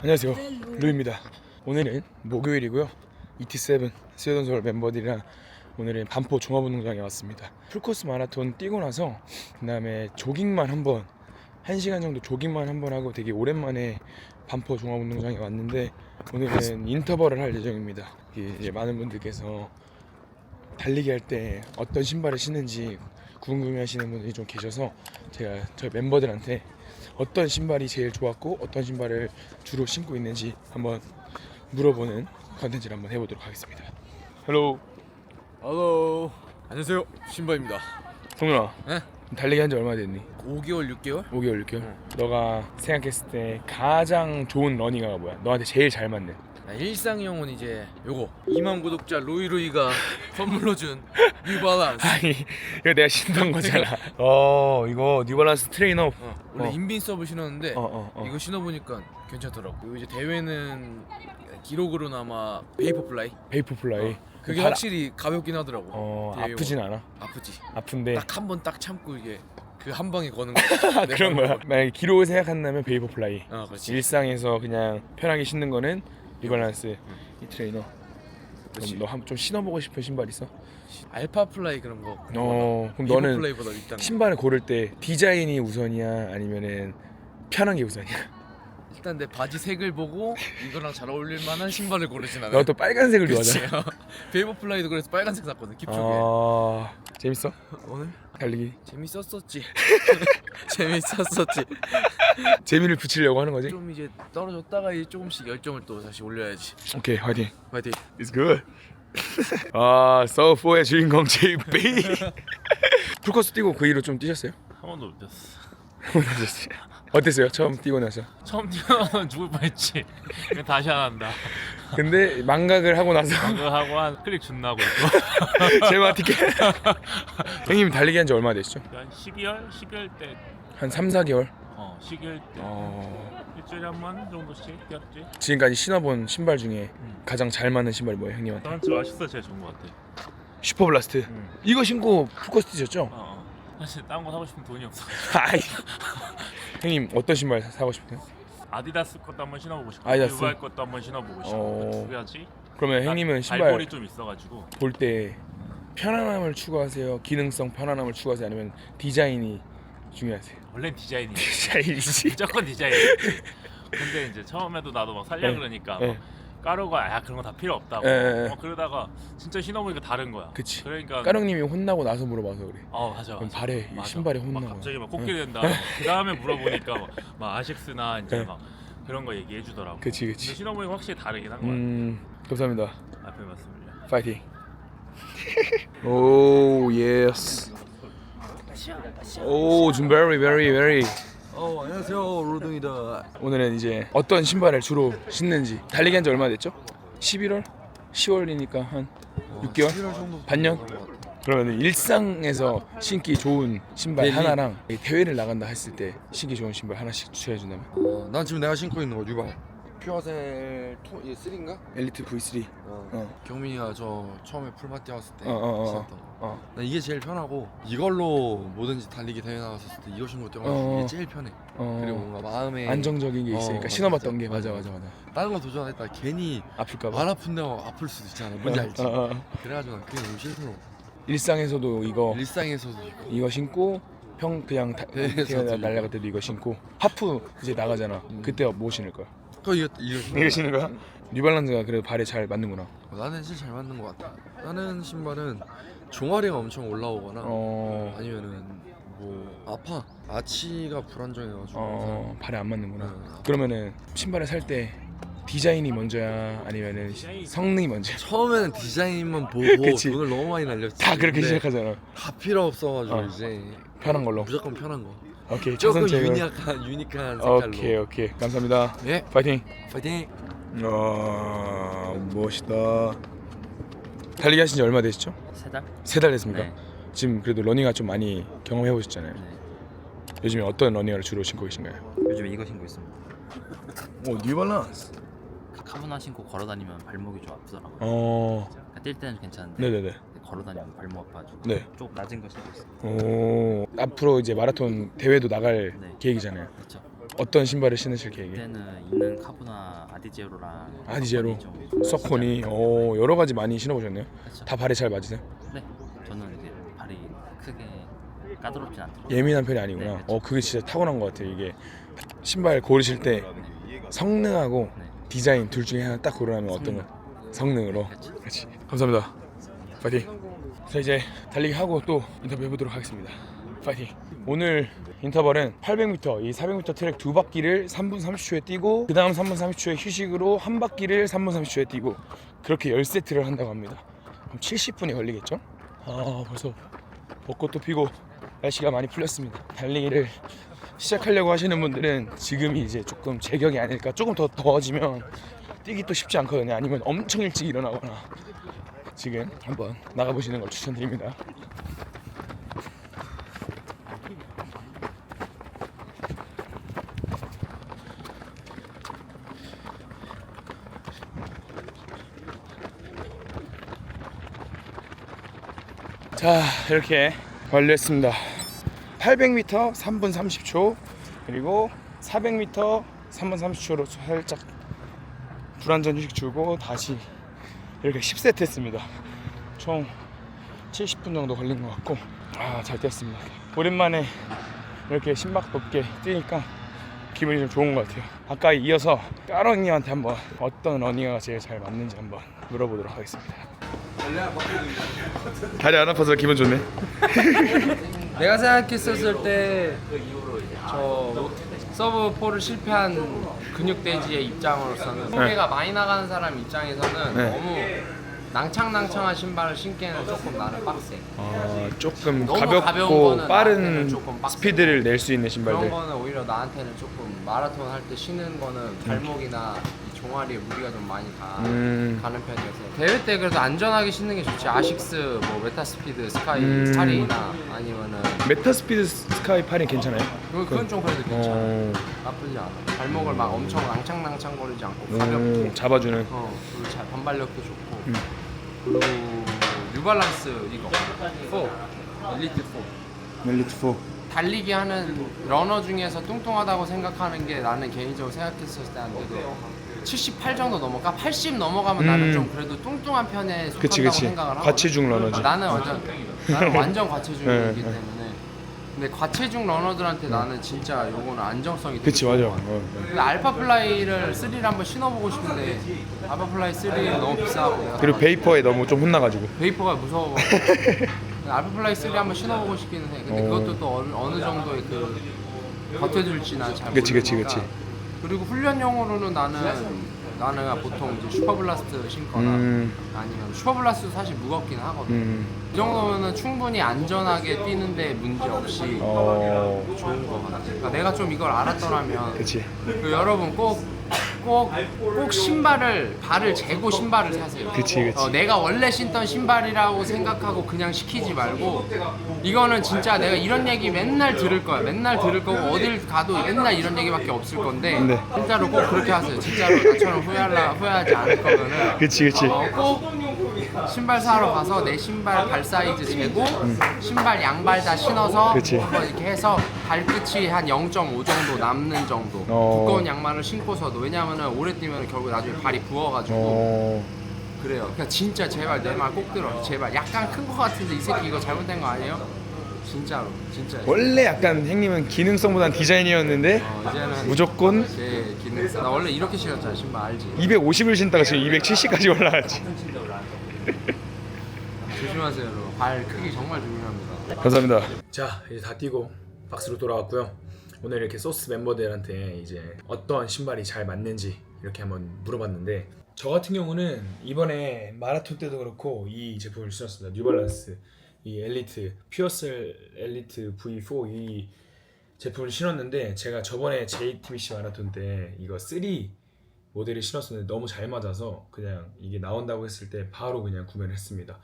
안녕하세요. 루입니다. 오늘은 목요일이고요. ET7 스웨덴 서울 멤버들이랑 오늘은 반포 종합운동장에 왔습니다. 풀코스 마라톤 뛰고 나서 그 다음에 조깅만 한번 1시간 정도 조깅만 한번 하고 되게 오랜만에 반포 종합운동장에 왔는데 오늘은 인터벌을 할 예정입니다. 이제 많은 분들께서 달리기 할 때 어떤 신발을 신는지 궁금해하시는 분들이 좀 계셔서 제가 저희 멤버들한테 어떤 신발이 제일 좋았고 어떤 신발을 주로 신고 있는지 한번 물어보는 컨텐츠를 한번 해보도록 하겠습니다. 헬로 할로 안녕하세요 신바입니다 성윤아 네? 달리기 한 지 얼마 됐니? 5개월 6개월? 5개월 6개월? 너가 생각했을 때 가장 좋은 러닝화가 뭐야? 너한테 제일 잘 맞는 나 일상형은 이제 요거. 2만 구독자 로이로이가 선물로 준 뉴발란스 아니 이거 내가 신던 거잖아. 어 이거 뉴발란스 트레이너 어, 원래 어. 인빈 서브 신었는데 어, 어, 어. 이거 신어보니까 괜찮더라고. 이제 대회는 기록으로나마 베이퍼 플라이 베이프 플라이 그게 발- 확실히 가볍긴 하더라고. 어 대회 아프진 않아? 아프지. 아픈데. 딱 한 번 딱 참고 이게 그한 방에 거는 거. 아, 그런 거야. 만약에 기록을 생각한다면 베이퍼 플라이 어 그렇지. 일상에서 그냥 편하게 신는 거는 리발란스 이 트레이너 그치. 너 좀 신어보고 싶은 신발 있어? 알파 플라이 그런 거 어 그럼 너는 플라이보다 일단 신발을 고를 때 디자인이 우선이야 아니면은 편한 게 우선이야? 일단 내 바지 색을 보고 이거랑 잘 어울릴 만한 신발을 고르진 않아요. 너 또 빨간색을? 좋아하잖아 베이버 플라이도 그래서 빨간색 샀거든 킵 쪽에. 아 재밌어? 오늘 달리기 재밌었었지. 재밌었었지. 재미를 붙이려고 하는 거지? 좀 이제 떨어졌다가 이제 조금씩 열정을 또 다시 올려야지. 오케이 화이팅 파이팅. It's good 아 서포의 주인공 JB 풀코스 뛰고 그 이후로 좀 뛰셨어요? 한 번도 못 뛰었어. 어땠어요? 처음 뛰고 나서 처음 뛰어는 죽을 뻔했지. 다시 안 한다. 근데 망각을 하고 나서 그거 하고 한 클릭 존나 하고 있고. 제마 티켓 형님 달리기 한 지 얼마 되시죠? 한 12월, 12월 때, 한 3, 4개월? 어 12월 때 어... 일주일에 한 번 정도씩 뛰었지. 지금까지 신어본 신발 중에 가장 잘 맞는 신발이 뭐예요 형님한테? 지금 아시스 제일 좋은 것 같아. 슈퍼블라스트 응. 이거 신고 풀코스 뛰셨죠? 어, 어. 사실 다른 거 사고 싶으면 돈이 없어. 아이 형님 어떤 신발 사- 사고 싶으세요? 아디다스 것도 한번 신어보고 싶고, 아디다스? 유발 것도 한번 신어보고 싶고. 어. 그래야지. 그러면 딱 형님은 신발 발볼이 좀 있어가지고. 볼 때 편안함을 추구하세요? 기능성 편안함을 추구하세요? 아니면 디자인이 중요하세요? 원래 디자인이. 디자인이지 무조건 디자인. 근데 이제 처음에도 나도 막 살려 네. 그러니까 네. 막 까루가 야 그런 거 다 필요 없다고. 네, 네, 네. 막 그러다가 진짜 신어보니까 다른 거야. 그치. 그러니까 까령님이 혼나고 나서 물어봐서 그래 어 맞아 그럼 맞아. 발에 이 맞아. 신발에 막 혼나고 갑자기 막 꽂게 된다. 그 다음에 물어보니까 막, 막 아식스나 이제 네. 막 그런 거 얘기해 주더라고. 그치 근데 그치 신어보니까 확실히 다르긴 한 거야. 음 감사합니다 앞에 맞습니다. 파이팅 오 예스 오좀 very very very 어 안녕하세요 로동이다. 오늘은 이제 어떤 신발을 주로 신는지 달리기 한 지 얼마 됐죠? 11월? 10월이니까 한 6개월? 11월 정도 반년? 그러면 일상에서 신기 좋은 신발 데일리? 하나랑 대회를 나간다 했을 때 신기 좋은 신발 하나씩 추천해 준다면 어, 난 지금 내가 신고 있는 거 뉴발 퓨어셀 2, 3인가? 엘리트 V3 어. 어. 경민이가 저 처음에 풀마 뛰었을 때 어, 어, 어. 신었던 거. 어. 난 이게 제일 편하고 이걸로 뭐든지 달리기 대회 나갔을 때 이거 신고 뛰어가지고 어. 이게 제일 편해. 어. 그리고 뭔가 마음에 안정적인 게 어, 있으니까 맞아, 신어봤던 맞아. 게 맞아 맞아, 맞아 다른 거 도전했다 괜히 아플까 봐 안 아픈데 아플 수도 있잖아. 뭔지 알지? 어, 어, 어. 그래가지고 난 그게 너무 싫더라고. 일상에서도 이거 일상에서도 있고. 이거 신고 평 그냥 다, 이거. 날아갈 때도 이거 신고 하프 이제 나가잖아 그때 뭐 신을 거야? 그거 이거 이거. 이거 신는 거야? 뉴발란스가 그래도 발에 잘 맞는구나 어, 나는 진짜 잘 맞는 것 같아. 다른 신발은 종아리가 엄청 올라오거나 어, 아니면은 뭐 아파 아치가 불안정해가지고 어 발에 안 맞는구나 응. 그러면은 신발을 살 때 디자인이 먼저야 아니면은 성능이 먼저야? 처음에는 디자인만 보고 그치. 돈을 너무 많이 날렸지 다 그렇게 근데 시작하잖아 다 필요 없어가지고 어. 이제 편한 걸로 무조건 편한 거 오케이 조금 차선책을 유니크한 유니크한 색깔로 오케이 오케이 감사합니다 예 파이팅 파이팅 아 멋있다 달리기 하신 지 얼마 되시죠? 세 달? 세 달 됐습니까? 네. 지금 그래도 러닝화 좀 많이 경험해 보셨잖아요 네. 요즘에 어떤 러닝화를 주로 신고 계신가요? 요즘에 이거 신고 있습니다. 오 뉴발란스 카보나 신고 걸어 다니면 발목이 좀 아프더라고요. 어 그러니까 뛸 때는 괜찮은데 네네네 걸어 다니면 발목 아파가지고 네. 좀 낮은 거 신고 있어요. 오 앞으로 이제 마라톤 대회도 나갈 네. 계획이잖아요 그렇죠. 어떤 신발을 신으실 계획이에요? 그때는 있는 카보나 아디제로랑 아디제로, 좀 서콘이 어, 여러 가지 많이 신어보셨네요. 그렇죠. 다 발에 잘 맞으세요? 네. 저는 이제 발이 크게 까다롭진 않더라고요. 예민한 편이 아니구나. 네, 그렇죠. 어 그게 진짜 타고난 것 같아요. 이게 신발 고르실 때 성능하고 네. 디자인 둘 중에 하나 딱 고르라면 어떤 거? 성능으로. 그렇죠. 그렇지. 감사합니다. 파이팅. 자 이제 달리기 하고 또 인터뷰 해보도록 하겠습니다. 파이팅. 오늘 인터벌은 800m, 이 400m 트랙 두 바퀴를 3분 30초에 뛰고 그 다음 3분 30초에 휴식으로 한 바퀴를 3분 30초에 뛰고 그렇게 10세트를 한다고 합니다. 그럼 70분이 걸리겠죠? 아 벌써 벚꽃도 피고 날씨가 많이 풀렸습니다. 달리기를 시작하려고 하시는 분들은 지금이 이제 조금 제격이 아닐까. 조금 더 더워지면 뛰기 또 쉽지 않거든요. 아니면 엄청 일찍 일어나거나 지금 한번 나가보시는 걸 추천드립니다. 자 이렇게 완료했습니다 800m 3분 30초 그리고 400m 3분 30초로 살짝 불안전 휴식 주고 다시 이렇게 10세트 했습니다. 총 70분 정도 걸린 것 같고 아 잘 뛰었습니다. 오랜만에 이렇게 심박 높게 뛰니까 기분이 좀 좋은 것 같아요. 아까 이어서 까렁이한테 한번 어떤 러닝화가 제일 잘 맞는지 한번 물어보도록 하겠습니다. 다리 안 아파서 기분 좋네. 내가 생각했었을 때 저 서브 포를 실패한 근육 돼지의 입장으로서는 소개가 많이 나가는 사람 입장에서는 네. 너무 낭창낭창한 신발을 신기에는 조금 나는 빡세. 어, 조금 너무 가볍고 가벼운 거는 빠른 나한테는 조금 빡세. 스피드를 낼 수 있는 그런 신발들. 거는 오히려 나한테는 조금 마라톤 할 때 신는 거는 발목이나 이 종아리에 무리가 좀 많이 가, 음. 가는 편이어서 대회 때 그래도 안전하게 신는 게 좋지 아식스 뭐 메타스피드 스카이 음. 파리나 아니면은 메타 스피드 스카이 8이 괜찮아요? 그건, 그건 좀 그래도 괜찮아. 어, 나쁘지 않아. 발목을 막 엄청 낭창낭창 거리지 않고 음, 가볍고. 잡아주는. 어, 그리고 잘 반발력도 좋고. 음. 그리고 뉴발란스 이거 4 엘리트 4 멜리트 4. 달리기 하는 러너 중에서 뚱뚱하다고 생각하는 게 나는 개인적으로 생각했을 때한 그래도 78 정도 넘어가 80 넘어가면 음. 나는 좀 그래도 뚱뚱한 편에 속한다고 그치 그치. 생각을 하거든. 과체중 러너지. 나는 완전 나는 완전 과체중이기 네, 네. 때문에 근데 과체중 러너들한테 나는 진짜 요거는 안정성이 되게 그치 맞아. 어, 어. 근데 알파플라이를 3를 한번 신어보고 싶은데 알파플라이 3는 너무 비싸고 그리고 베이퍼에 너무 좀 혼나가지고. 베이퍼가 무서워 알파플라이 3 한번 신어보고 싶기는 해 근데 어. 그것도 또 어느, 어느 정도의 그 버텨줄지 난잘 그치, 그치. 그치. 그리고 훈련용으로는 나는 나는 보통 이제 슈퍼블라스트 신거나 음, 아니면 슈퍼블라스트도 사실 무겁긴 하거든. 음, 이 정도면은 충분히 안전하게 뛰는데 문제 없이 어, 좋은 거 같아. 그러니까 내가 좀 이걸 알았더라면 그치. 그 여러분 꼭, 꼭, 꼭 신발을, 발을 재고 신발을 사세요. 그치, 그치. 어, 내가 원래 신던 신발이라고 생각하고 그냥 시키지 말고, 이거는 진짜 내가 이런 얘기 맨날 들을 거야. 맨날 들을 거고, 어딜 가도 맨날 이런 얘기밖에 없을 건데, 네. 진짜로 꼭 그렇게 하세요. 진짜로 나처럼 후회할라, 후회하지 않을 거면은, 그치 그치. 어, 꼭 신발 사러 가서 내 신발 발 사이즈 재고 신발 양발 다 신어서 그치. 한번 이렇게 해서 발끝이 한 0.5 정도 남는 정도 어. 두꺼운 양말을 신고서도 왜냐면은 오래 뛰면 결국 나중에 발이 부어가지고 어, 그래요 그러니까 진짜 제발 내 말 꼭 들어 제발 약간 큰 거 같은데 이 새끼 이거 잘못된 거 아니에요? 진짜로 진짜 원래 약간 형님은 기능성보단 디자인이었는데 어, 이제는 무조건 제 기능성 나 원래 이렇게 신었잖아 신발 알지? 250을 신다가 지금 270까지 올라갔지. 조심하세요 여러분 발 크기 정말 중요합니다 감사합니다. 자 이제 다 뛰고 박스로 돌아왔고요. 오늘 이렇게 소스 멤버들한테 이제 어떠한 신발이 잘 맞는지 이렇게 한번 물어봤는데 저 같은 경우는 이번에 마라톤 때도 그렇고 이 제품을 신었습니다. 뉴발란스 이 엘리트 퓨어셀 엘리트 V4 이 제품을 신었는데 제가 저번에 JTBC 마라톤 때 이거 3 모델을 신었었는데 너무 잘 맞아서 그냥 이게 나온다고 했을 때 바로 그냥 구매를 했습니다.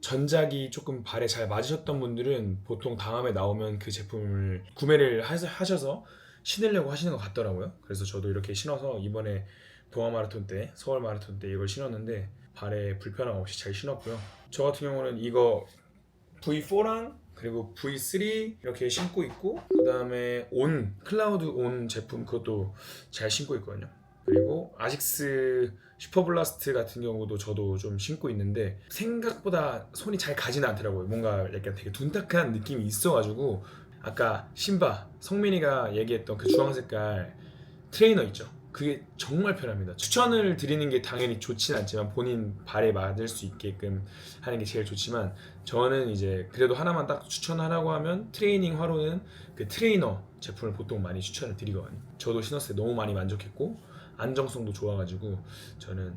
전작이 조금 발에 잘 맞으셨던 분들은 보통 다음에 나오면 그 제품을 구매를 하- 하셔서 신으려고 하시는 것 같더라고요. 그래서 저도 이렇게 신어서 이번에 동아 마라톤 때, 서울 마라톤 때 이걸 신었는데 발에 불편함 없이 잘 신었고요. 저 같은 경우는 이거 V4랑 그리고 V3 이렇게 신고 있고 그 다음에 온 클라우드 온 제품 그것도 잘 신고 있거든요. 그리고 아식스 슈퍼블라스트 같은 경우도 저도 좀 신고 있는데 생각보다 손이 잘 가지는 않더라고요. 뭔가 약간 되게 둔탁한 느낌이 있어가지고 아까 신바 성민이가 얘기했던 그 주황 색깔 트레이너 있죠. 그게 정말 편합니다. 추천을 드리는 게 당연히 좋진 않지만 본인 발에 맞을 수 있게끔 하는 게 제일 좋지만 저는 이제 그래도 하나만 딱 추천하라고 하면 트레이닝 화로는 그 트레이너 제품을 보통 많이 추천을 드리거든요. 저도 신었을 때 너무 많이 만족했고 안정성도 좋아가지고 저는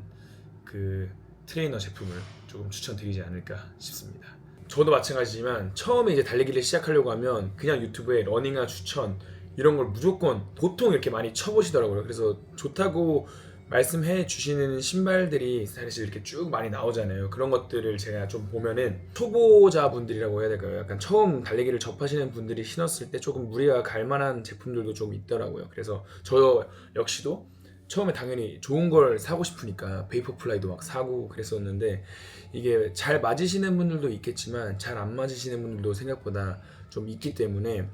그 트레이너 제품을 조금 추천드리지 않을까 싶습니다. 저도 마찬가지지만 처음에 이제 달리기를 시작하려고 하면 그냥 유튜브에 러닝화 추천 이런 걸 무조건 보통 이렇게 많이 쳐보시더라고요. 그래서 좋다고 말씀해 주시는 신발들이 사실 이렇게 쭉 많이 나오잖아요. 그런 것들을 제가 좀 보면은 초보자분들이라고 해야 될까요? 약간 처음 달리기를 접하시는 분들이 신었을 때 조금 무리가 갈 만한 제품들도 좀 있더라고요. 그래서 저 역시도 처음에 당연히 좋은 걸 사고 싶으니까 베이퍼 플라이도 막 사고 그랬었는데 이게 잘 맞으시는 분들도 있겠지만 잘 안 맞으시는 분들도 생각보다 좀 있기 때문에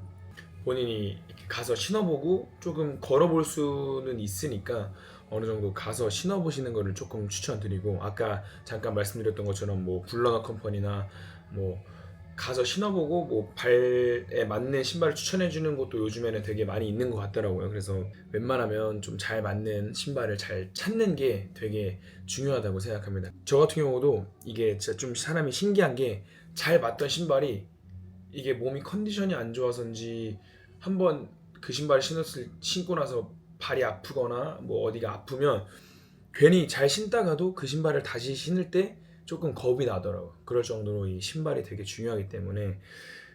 본인이 가서 신어보고 조금 걸어볼 수는 있으니까 어느 정도 가서 신어보시는 거를 조금 추천드리고 아까 잠깐 말씀드렸던 것처럼 뭐 블러너 컴퍼니나 뭐 가서 신어보고 뭐 발에 맞는 신발을 추천해주는 곳도 요즘에는 되게 많이 있는 것 같더라고요. 그래서 웬만하면 좀 잘 맞는 신발을 잘 찾는 게 되게 중요하다고 생각합니다. 저 같은 경우도 이게 진짜 좀 사람이 신기한 게 잘 맞던 신발이 이게 몸이 컨디션이 안 좋아서인지 한번 그 신발을 신었을 신고 나서 발이 아프거나 뭐 어디가 아프면 괜히 잘 신다가도 그 신발을 다시 신을 때 조금 겁이 나더라고. 그럴 정도로 이 신발이 되게 중요하기 때문에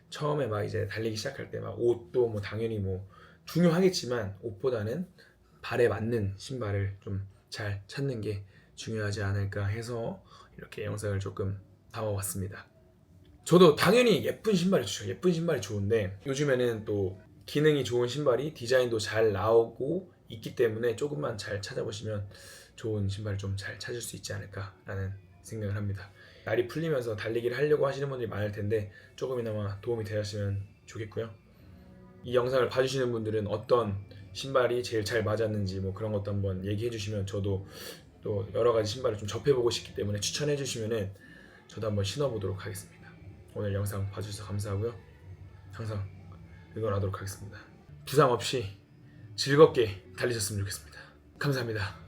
처음에 막 이제 달리기 시작할 때 막 옷도 뭐 당연히 뭐 중요하겠지만 옷보다는 발에 맞는 신발을 좀 잘 찾는 게 중요하지 않을까 해서 이렇게 영상을 조금 담아봤습니다. 저도 당연히 예쁜 신발이 좋죠. 예쁜 신발이 좋은데 요즘에는 또 기능이 좋은 신발이 디자인도 잘 나오고 있기 때문에 조금만 잘 찾아보시면 좋은 신발을 좀잘 찾을 수 있지 않을까라는 생각을 합니다. 날이 풀리면서 달리기를 하려고 하시는 분들이 많을 텐데 조금이나마 도움이 되었으면 좋겠고요. 이 영상을 봐주시는 분들은 어떤 신발이 제일 잘 맞았는지 뭐 그런 것도 한번 얘기해 주시면 저도 또 여러 가지 신발을 좀 접해보고 싶기 때문에 추천해 주시면은 저도 한번 신어보도록 하겠습니다. 오늘 영상 봐주셔서 감사하고요. 항상 응원하도록 하겠습니다. 부상 없이 즐겁게 달리셨으면 좋겠습니다. 감사합니다.